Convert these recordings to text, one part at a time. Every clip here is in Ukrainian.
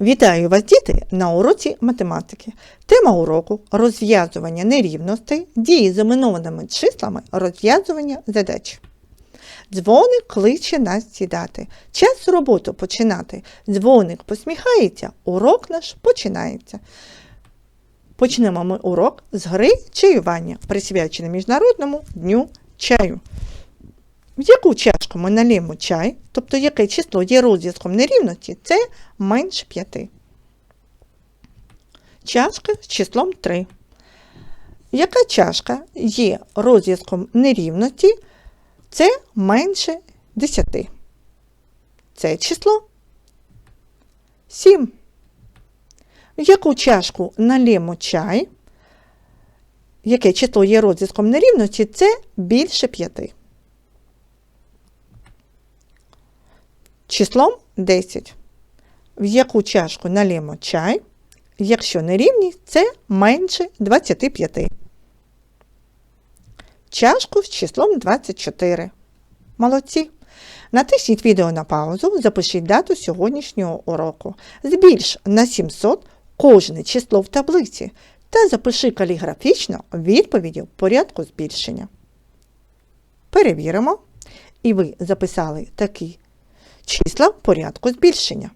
Вітаю вас, діти, на уроці математики. Тема уроку розв'язування нерівностей, дії з іменованими числами, розв'язування задач. Дзвоник кличе нас сідати. Час роботу починати. Дзвоник посміхається, урок наш починається. Почнемо ми урок з гри чаювання, присвячений Міжнародному дню чаю. В яку чашку ми налємо чай, тобто яке число є розв'язком нерівності, це менше 5. Чашка з числом 3. Яка чашка є розв'язком нерівності, це менше 10. Це число 7. В яку чашку налємо чай, яке число є розв'язком нерівності, це більше 5. Числом 10. В яку чашку налємо чай, якщо нерівність, це менше 25. Чашку з числом 24. Молодці. Натисніть відео на паузу, запишіть дату сьогоднішнього уроку. Збільш на 700 кожне число в таблиці та запиши каліграфічно відповіді в порядку збільшення. Перевіримо. І ви записали такі числа в порядку збільшення.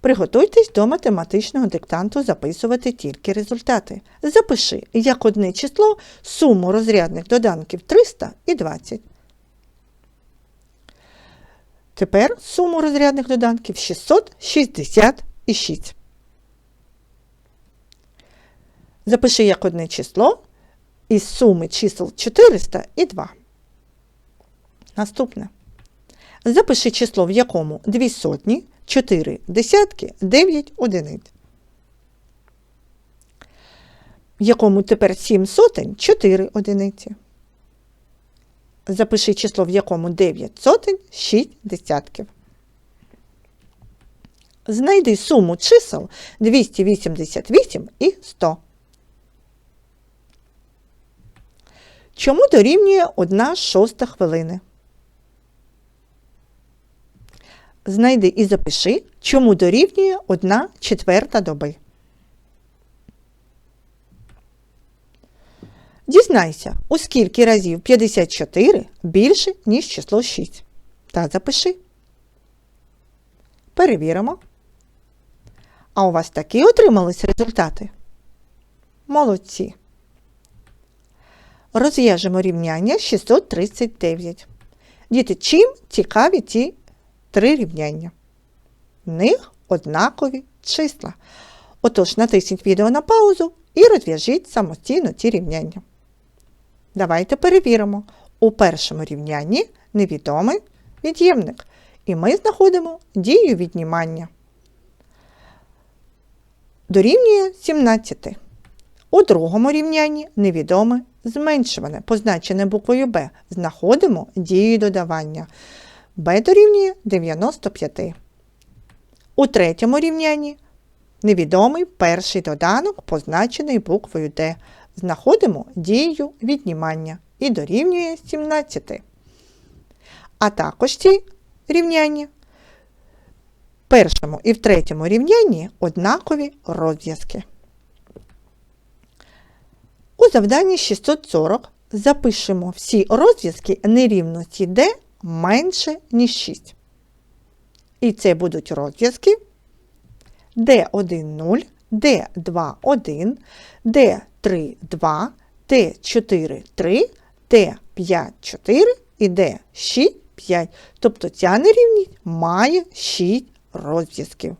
Приготуйтесь до математичного диктанту записувати тільки результати. Запиши як одне число суму розрядних доданків 300 і 20. Тепер суму розрядних доданків 666. Запиши як одне число із суми чисел 400 і 2. Наступне. Запиши число, в якому 2 сотні, 4 десятки, 9 одиниць. В якому тепер 7 сотень 4 одиниці. Запиши число, в якому 9 сотень 6 десятків. Знайди суму чисел 288 і 100. Чому дорівнює 1 шоста хвилини? Знайди і запиши, чому дорівнює 1 четверта доби. Дізнайся, у скільки разів 54 більше, ніж число 6. Та запиши. Перевіримо. А у вас такі отримались результати? Молодці. Розв'яжемо рівняння 639. Діти, чим цікаві ці три рівняння. В них однакові числа. Отож, натисніть відео на паузу і розв'яжіть самостійно ці рівняння. Давайте перевіримо. У першому рівнянні невідомий від'ємник. І ми знаходимо дію віднімання. Дорівнює 17. У другому рівнянні невідоме зменшуване, позначене буквою Б. Знаходимо дію додавання b дорівнює 95. У третьому рівнянні невідомий перший доданок, позначений буквою D. Знаходимо дію віднімання і дорівнює 17. А також ці рівняння в першому і в третьому рівнянні однакові розв'язки. У завданні 640 запишемо всі розв'язки нерівності D менше, ніж 6. І це будуть розв'язки D1,0, D2,1, D3,2, D4,3, D5,4 і D6,5. Тобто ця нерівність має 6 розв'язків.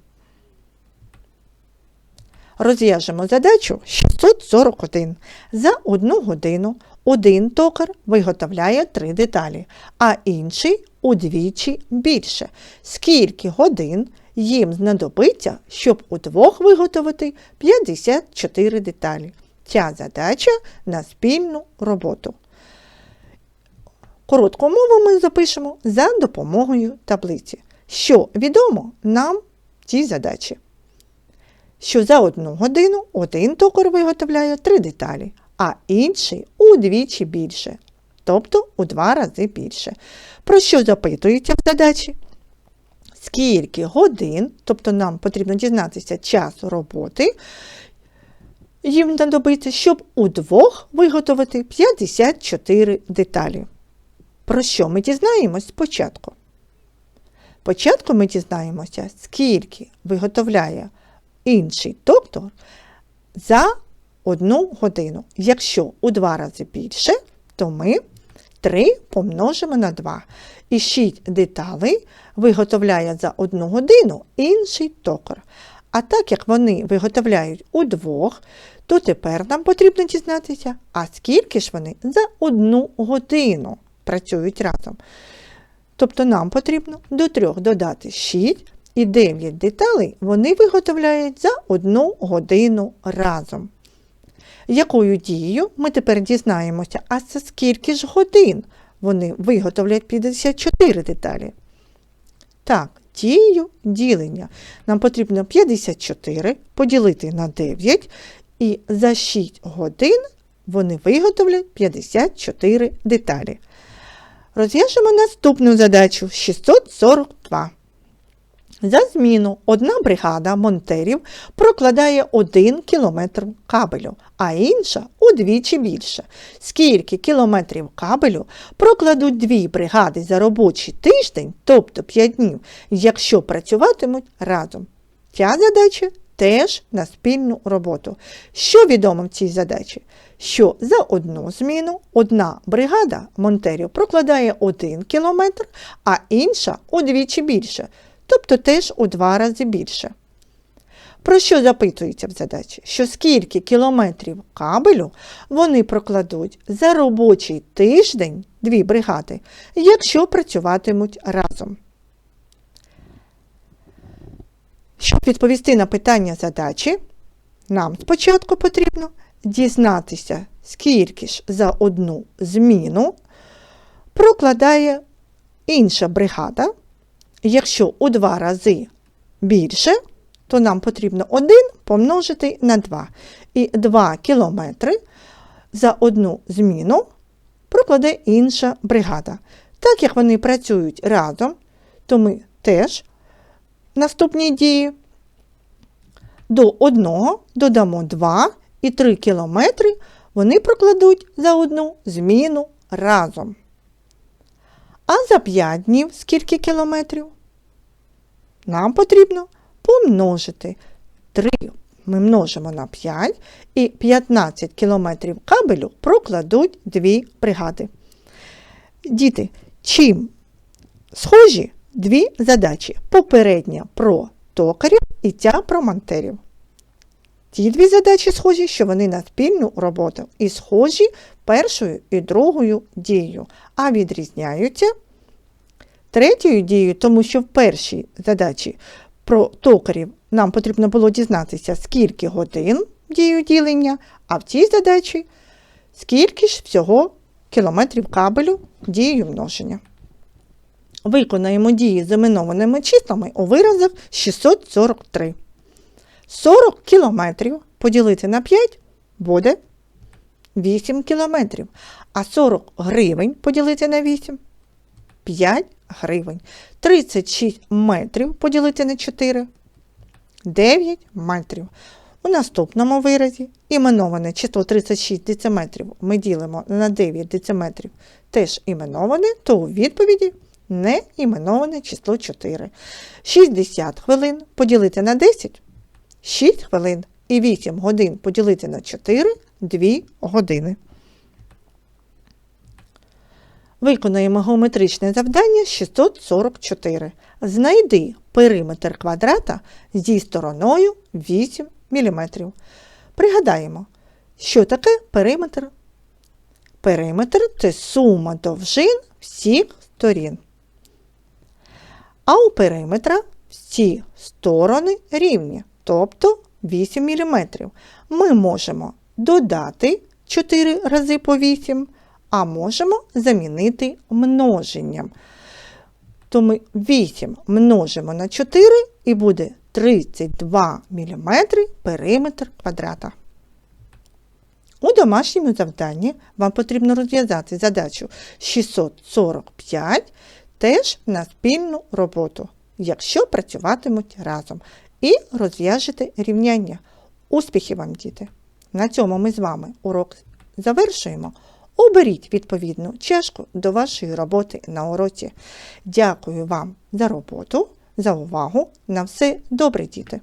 Розв'яжемо задачу 641. За одну годину один токар виготовляє три деталі, а інший удвічі більше. Скільки годин їм знадобиться, щоб удвох виготовити 54 деталі? Ця задача на спільну роботу. Коротку мову ми запишемо за допомогою таблиці. Що відомо нам цій задачі? Що за одну годину один токар виготовляє три деталі, а інший удвічі більше, тобто у два рази більше. Про що запитується в задачі? скільки годин, тобто нам потрібно дізнатися час роботи, їм знадобиться, щоб удвох виготовити 54 деталі. Про що ми дізнаємось спочатку? Спочатку ми дізнаємося, скільки виготовляє інший доктор за одну годину. Якщо у два рази більше, то ми 3 помножимо на 2. І 6 деталей виготовляє за одну годину інший токар. А так як вони виготовляють удвох, то тепер нам потрібно дізнатися, а скільки ж вони за одну годину працюють разом. Тобто нам потрібно до 3 додати 6 і 9 деталей вони виготовляють за одну годину разом. Якою дією ми тепер дізнаємося, а за скільки ж годин вони виготовлять 54 деталі? Так, дією ділення. Нам потрібно 54 поділити на 9, і за 6 годин вони виготовлять 54 деталі. Розв'яжемо наступну задачу 642. За зміну одна бригада монтерів прокладає 1 кілометр кабелю, а інша удвічі більше. Скільки кілометрів кабелю прокладуть дві бригади за робочий тиждень, тобто 5 днів, якщо працюватимуть разом? Ця задача теж на спільну роботу. Що відомо в цій задачі? Що за одну зміну одна бригада монтерів прокладає 1 кілометр, а інша удвічі більше тобто теж у два рази більше. Про що запитується в задачі? Що скільки кілометрів кабелю вони прокладуть за робочий тиждень дві бригади, якщо працюватимуть разом? Щоб відповісти на питання задачі, нам спочатку потрібно дізнатися, скільки ж за одну зміну прокладає інша бригада. Якщо у два рази більше, то нам потрібно 1 помножити на 2. І 2 кілометри за одну зміну прокладе інша бригада. Так як вони працюють разом, то ми теж наступні дії до 1 додамо 2 і 3 кілометри вони прокладуть за одну зміну разом. А за 5 днів скільки кілометрів? Нам потрібно помножити 3 ми множимо на 5 і 15 кілометрів кабелю прокладуть дві бригади. Діти, чим схожі дві задачі? Попередня про токарів і ця про монтерів. Ті дві задачі схожі, що вони на спільну роботу і схожі першою і другою дією, а відрізняються третьою дією, тому що в першій задачі про токарів нам потрібно було дізнатися, скільки годин дію ділення, а в цій задачі скільки ж всього кілометрів кабелю дією множення. Виконаємо дії з іменованими числами у виразах 643. 40 кілометрів поділити на 5 буде 8 кілометрів. А 40 гривень поділити на 8 5 гривень. 36 метрів поділити на 4 9 метрів. У наступному виразі іменоване число 36 дециметрів ми ділимо на 9 дециметрів теж іменоване, то у відповіді не іменоване число 4. 60 хвилин поділити на 10 6 хвилин і 8 годин поділити на 4 2 години. Виконуємо геометричне завдання 644. Знайди периметр квадрата зі стороною 8 мм. Пригадаємо, що таке периметр? Периметр це сума довжин всіх сторін. А у периметра всі сторони рівні, тобто 8 мм. Ми можемо додати 4 рази по 8 а можемо замінити множенням. То ми 8 множимо на 4 і буде 32 мм периметр квадрата. У домашньому завданні вам потрібно розв'язати задачу 645 теж на спільну роботу. якщо працюватимуть разом, і розв'яжете рівняння. Успіхів вам, діти! На цьому ми з вами урок завершуємо. Оберіть відповідну чашку до вашої роботи на уроці. Дякую вам за роботу, за увагу. На все добре, діти!